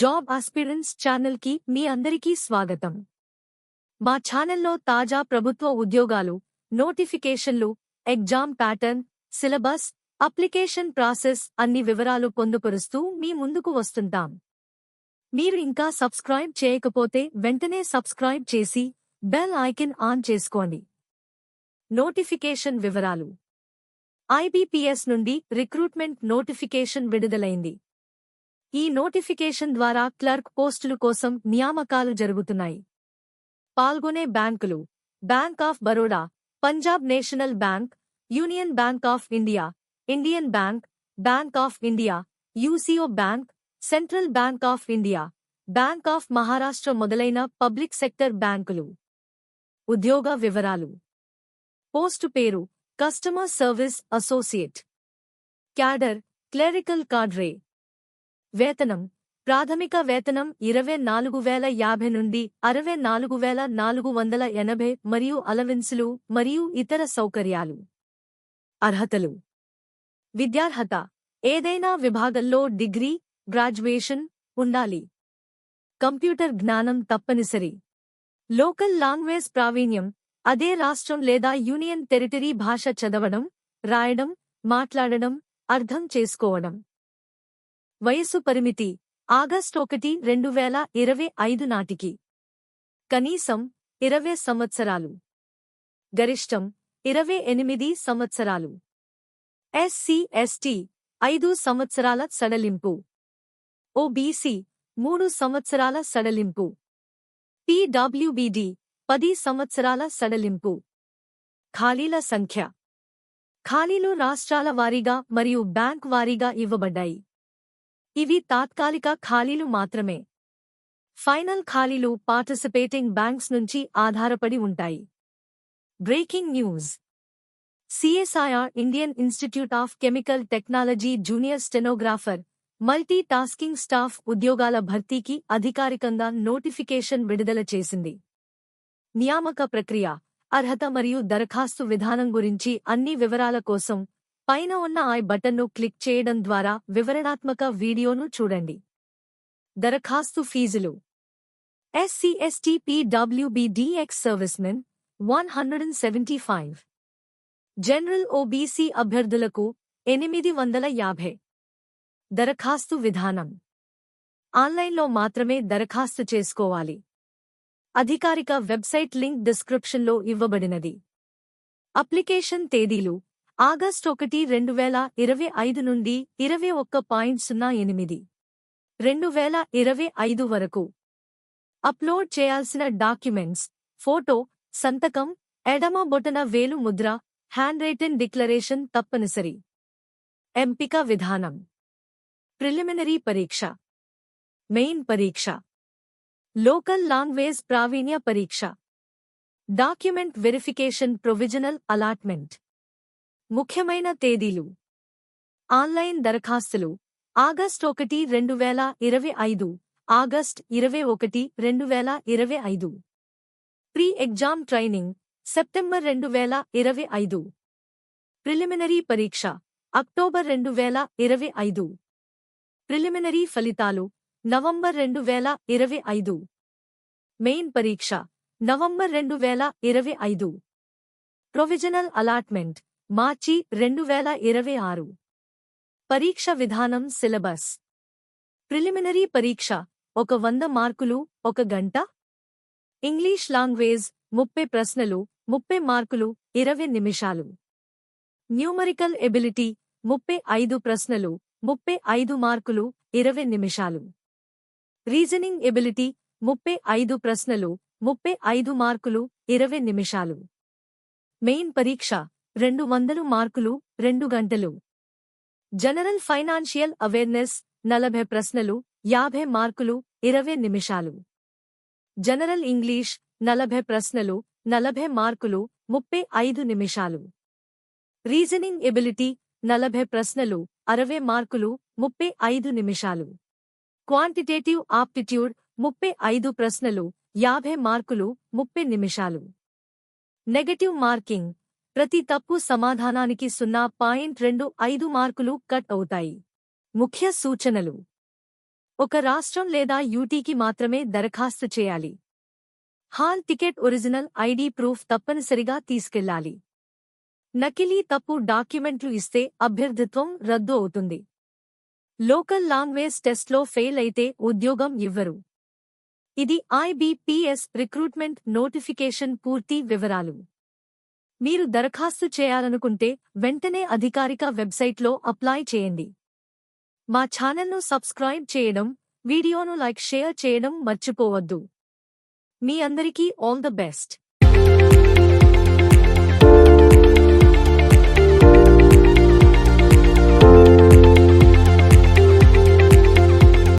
Job aspirants ఛానల్కి మీ అందరికీ స్వాగతం. మా ఛానల్లో తాజా ప్రభుత్వ ఉద్యోగాలు నోటిఫికేషన్లు exam pattern syllabus application process అన్ని వివరాలు పొందుపరుస్తూ మీ ముందుకు వస్తుంటాం. మీరు ఇంకా సబ్స్క్రైబ్ చేయకపోతే వెంటనే సబ్స్క్రైబ్ చేసి బెల్ ఐకిన్ ఆన్ చేసుకోండి. నోటిఫికేషన్ వివరాలు. ఐబీపీఎస్ నుండి రిక్రూట్మెంట్ నోటిఫికేషన్ విడుదలైంది. ఈ నోటిఫికేషన్ ద్వారా క్లర్క్ పోస్టులు కోసం నియామకాలు జరుగుతున్నాయి. పాల్గొనే బ్యాంకులు bank of Baroda Punjab national bank union bank of India Indian bank bank of India UCO bank central bank of India bank of Maharashtra మొదలైన పబ్లిక్ సెక్టర్ బ్యాంకులు. ఉద్యోగ వివరాలు. పోస్టు పేరు customer service associate. Cadre clerical cadre. వేతనం. ప్రాథమిక వేతనం ఇరవై నాలుగు వేల యాభై నుండి అరవై నాలుగు వేల నాలుగు వందల ఎనభై మరియు అలవెన్సులు మరియు ఇతర సౌకర్యాలు. అర్హతలు. విద్యార్హత. ఏదైనా విభాగంలో డిగ్రీ గ్రాడ్యుయేషన్ ఉండాలి. కంప్యూటర్ జ్ఞానం తప్పనిసరి. లోకల్ లాంగ్వేజ్ ప్రావీణ్యం. అదే రాష్ట్రం లేదా యూనియన్ టెరిటరీ భాష చదవడం రాయడం మాట్లాడడం అర్థం చేసుకోవడం. వయస్సు పరిమితి ఆగస్టు ఒకటి రెండు వేల ఇరవై ఐదు నాటికి. కనీసం ఇరవై సంవత్సరాలు. గరిష్టం ఇరవై ఎనిమిది సంవత్సరాలు. ఎస్సీ ఎస్టీ ఐదు సంవత్సరాల సడలింపు. ఓబీసీ మూడు సంవత్సరాల సడలింపు. పీడబ్ల్యూబీడీ పది సంవత్సరాల సడలింపు. ఖాళీల సంఖ్య. ఖాళీలు రాష్ట్రాల వారీగా మరియు బ్యాంక్ వారీగా ఇవ్వబడ్డాయి. ఇవి తాత్కాలిక ఖాళీలు మాత్రమే. ఫైనల్ ఖాళీలు పార్టిసిపేటింగ్ బ్యాంక్స్ నుంచి ఆధారపడి ఉంటాయి. Breaking news. CSIR Indian institute of chemical technology junior stenographer multi tasking staff ఉద్యోగాల భర్తీకి అధికారికంగా నోటిఫికేషన్ విడుదల చేసింది. నియామక ప్రక్రియ అర్హత మరియు దరఖాస్తు విధానం గురించి అన్ని వివరాల కోసం పైన ఉన్న ఐ బటన్ను క్లిక్ చేయడం ద్వారా వివరణాత్మక వీడియోను చూడండి. దరఖాస్తు ఫీజులు. SC ST PWBD ex servicemen one hundred and seventy five general OBC అభ్యర్థులకు ఎనిమిది వందల యాభై. దరఖాస్తు విధానం. ఆన్లైన్లో మాత్రమే దరఖాస్తు చేసుకోవాలి. అధికారిక వెబ్సైట్ లింక్ డిస్క్రిప్షన్లో ఇవ్వబడినది. అప్లికేషన్ తేదీలు ఆగస్టు ఒకటి రెండు వేల ఇరవై ఐదు నుండి ఇరవై ఒక్క పాయింట్ సున్నా ఎనిమిది. రెండు వేల ఇరవై ఐదు వరకు అప్లోడ్ చేయాల్సిన డాక్యుమెంట్స్ ఫోటో సంతకం ఎడమ బొటన వేలు ముద్ర హ్యాండ్ రైటన్ డిక్లరేషన్ తప్పనిసరి. ఎంపిక విధానం. ప్రిలిమినరీ పరీక్ష. మెయిన్ పరీక్ష. లోకల్ లాంగ్వేజ్ ప్రావీణ్య పరీక్ష. Document verification provisional allotment. ముఖ్యమైన తేదీలు. ఆన్లైన్ దరఖాస్తులు. ఆగస్ట్ ఒకటి రెండు వేల ఇరవై ఐదు. ఆగస్ట్ ఇరవై ఒకటి రెండు వేల ఇరవై ఐదు. Pre exam training. సెప్టెంబర్ రెండు వేల ఇరవై ఐదు. ప్రిలిమినరీ పరీక్ష. అక్టోబర్ రెండు వేల ఇరవై ఐదు. ప్రిలిమినరీ ఫలితాలు. నవంబర్ రెండు వేల ఇరవై ఐదు. మెయిన్ పరీక్ష. నవంబర్ రెండు వేల ఇరవై ఐదు. Provisional allotment. మార్చి రెండు వేల ఇరవై ఆరు. పరీక్ష విధానం సిలబస్. ప్రిలిమినరీ పరీక్ష ఒక వంద మార్కులు ఒక గంట. ఇంగ్లీష్ లాంగ్వేజ్ ముప్పై ప్రశ్నలు ముప్పై మార్కులు ఇరవై నిమిషాలు. న్యూమరికల్ ఎబిలిటీ ముప్పై ఐదు ప్రశ్నలు ముప్పై ఐదు మార్కులు ఇరవై నిమిషాలు. రీజనింగ్ ఎబిలిటీ ముప్పై ఐదు ప్రశ్నలు ముప్పై ఐదు మార్కులు ఇరవై నిమిషాలు. మెయిన్ పరీక్ష రెండు వందలు మార్కులు రెండు గంటలు. జనరల్ ఫైనాన్షియల్ అవేర్నెస్ నలభై ప్రశ్నలు యాభై మార్కులు ఇరవై నిమిషాలు. జనరల్ ఇంగ్లీష్ నలభై ప్రశ్నలు నలభై మార్కులు ముప్పై ఐదు నిమిషాలు. రీజనింగ్ ఎబిలిటీ నలభై ప్రశ్నలు అరవై మార్కులు ముప్పై ఐదు నిమిషాలు. క్వాంటిటేటివ్ ఆప్టిట్యూడ్ ముప్పై ఐదు ప్రశ్నలు యాభై మార్కులు ముప్పై నిమిషాలు. నెగటివ్ మార్కింగ్ ప్రతి తప్పు సమాధానానికి సున్నా పాయింట్ రెండు ఐదు మార్కులు కట్ అవుతాయి. ముఖ్య సూచనలు. ఒక రాష్ట్రం లేదా యూటీకి మాత్రమే దరఖాస్తు చేయాలి. Hall ticket original ID proof తప్పనిసరిగా తీసుకెళ్ళాలి. నకిలీ తప్పు డాక్యుమెంట్లు ఇస్తే అభ్యర్థిత్వం రద్దు అవుతుంది. లోకల్ లాంగ్వేజ్ టెస్ట్లో ఫెయిల్ అయితే ఉద్యోగం ఇవ్వరు. ఇది ఐబీపీఎస్ రిక్రూట్మెంట్ నోటిఫికేషన్ పూర్తి వివరాలు. మీరు దరఖాస్తు చేయాలనుకుంటే వెంటనే అధికారిక వెబ్సైట్లో అప్లై చేయండి. మా ఛానల్ను సబ్స్క్రైబ్ చేయడం వీడియోను లైక్ షేర్ చేయడం మర్చిపోవద్దు. మీ అందరికీ ఆల్ ద బెస్ట్.